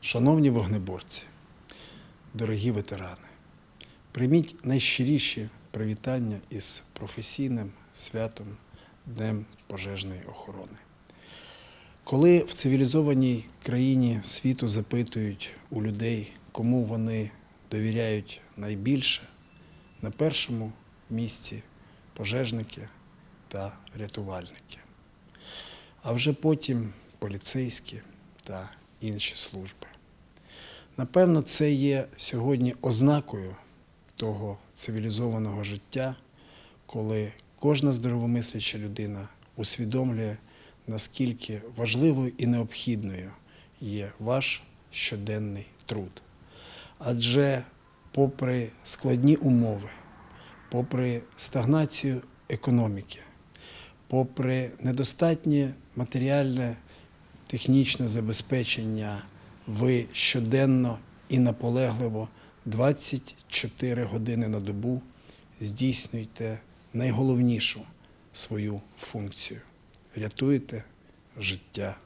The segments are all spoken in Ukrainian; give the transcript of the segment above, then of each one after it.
Шановні вогнеборці, дорогі ветерани, прийміть найщиріші привітання із професійним святом Днем пожежної охорони. Коли в цивілізованій країні світу запитують у людей, кому вони довіряють найбільше, на першому місці пожежники та рятувальники, а вже потім поліцейські та інші служби. Напевно, це є сьогодні ознакою того цивілізованого життя, коли кожна здоровомисляча людина усвідомлює, наскільки важливою і необхідною є ваш щоденний труд. Адже, попри складні умови, попри стагнацію економіки, попри недостатнє матеріальне технічне забезпечення, ви щоденно і наполегливо 24 години на добу здійснюєте найголовнішу свою функцію рятуєте життя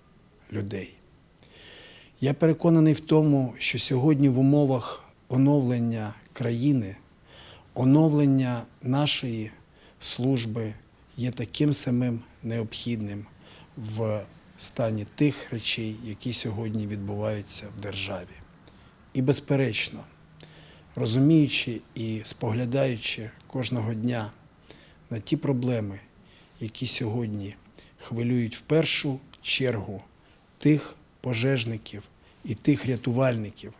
людей. Я переконаний в тому, що сьогодні в умовах оновлення країни, оновлення нашої служби є таким самим необхідним в стані тих речей, які сьогодні відбуваються в державі. І безперечно, розуміючи і споглядаючи кожного дня на ті проблеми, які сьогодні хвилюють в першу чергу тих пожежників і тих рятувальників,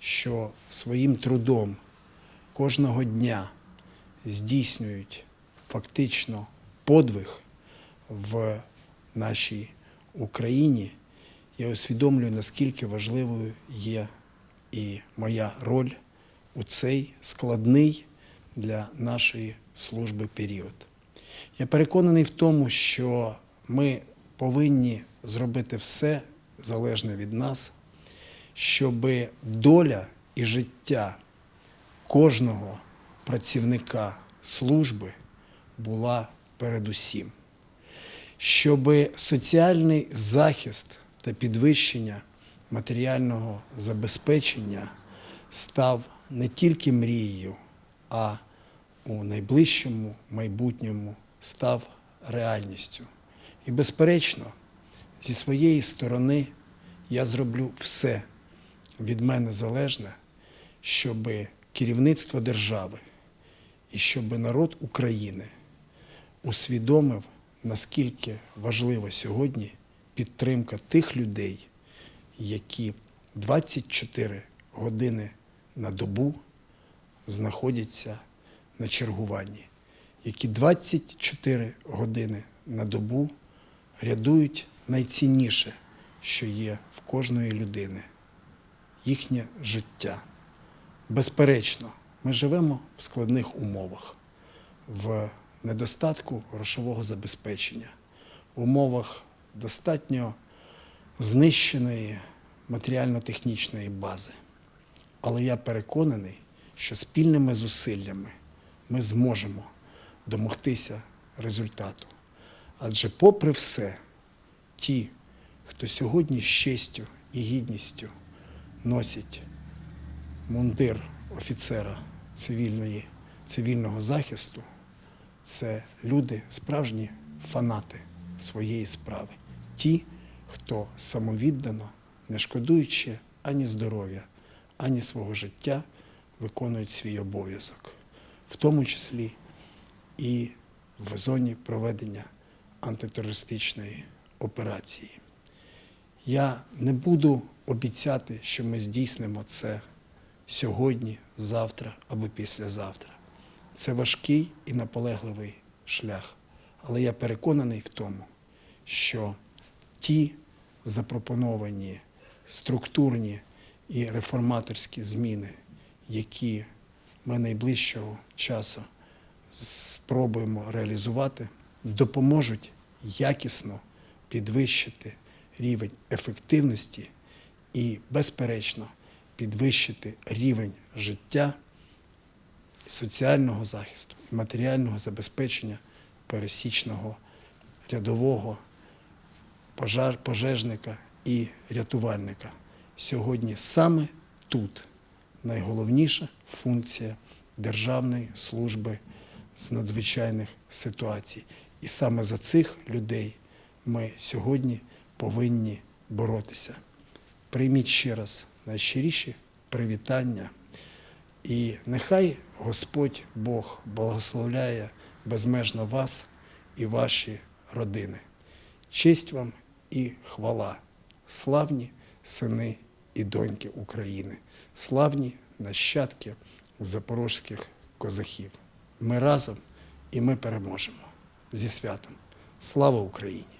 що своїм трудом кожного дня здійснюють фактично подвиг в нашій Україні, я усвідомлюю, наскільки важливою є і моя роль у цей складний для нашої служби період. Я переконаний в тому, що ми повинні зробити все залежне від нас, щоб доля і життя кожного працівника служби була передусім, щоб соціальний захист та підвищення матеріального забезпечення став не тільки мрією, а у найближчому майбутньому став реальністю. І, безперечно, зі своєї сторони я зроблю все від мене залежне, щоб керівництво держави і щоб народ України усвідомив, наскільки важлива сьогодні підтримка тих людей, які 24 години на добу знаходяться на чергуванні, які 24 години на добу рядують найцінніше, що є в кожної людини їхнє життя. Безперечно, ми живемо в складних умовах, в недостатку грошового забезпечення, в умовах достатньо знищеної матеріально-технічної бази. Але я переконаний, що спільними зусиллями ми зможемо домогтися результату. Адже, попри все, ті, хто сьогодні з честю і гідністю носять мундир офіцера цивільної, цивільного захисту, це люди, справжні фанати своєї справи. Ті, хто самовіддано, не шкодуючи ані здоров'я, ані свого життя, виконують свій обов'язок, в тому числі і в зоні проведення антитерористичної операції. Я не буду обіцяти, що ми здійснимо це сьогодні, завтра або післязавтра. Це важкий і наполегливий шлях. Але я переконаний в тому, що ті запропоновані структурні і реформаторські зміни, які ми найближчого часу спробуємо реалізувати, допоможуть якісно підвищити рівень ефективності і, безперечно, підвищити рівень життя, соціального захисту і матеріального забезпечення пересічного рядового пожар, пожежника і рятувальника. сьогодні саме тут найголовніша функція Державної служби з надзвичайних ситуацій. І саме за цих людей ми сьогодні повинні боротися. Прийміть ще раз найщиріші привітання. І нехай Господь Бог благословляє безмежно вас і ваші родини. Честь вам і хвала, славні сини і доньки України, славні нащадки запорозьких козахів. Ми разом і ми переможемо. Зі святом. Слава Україні!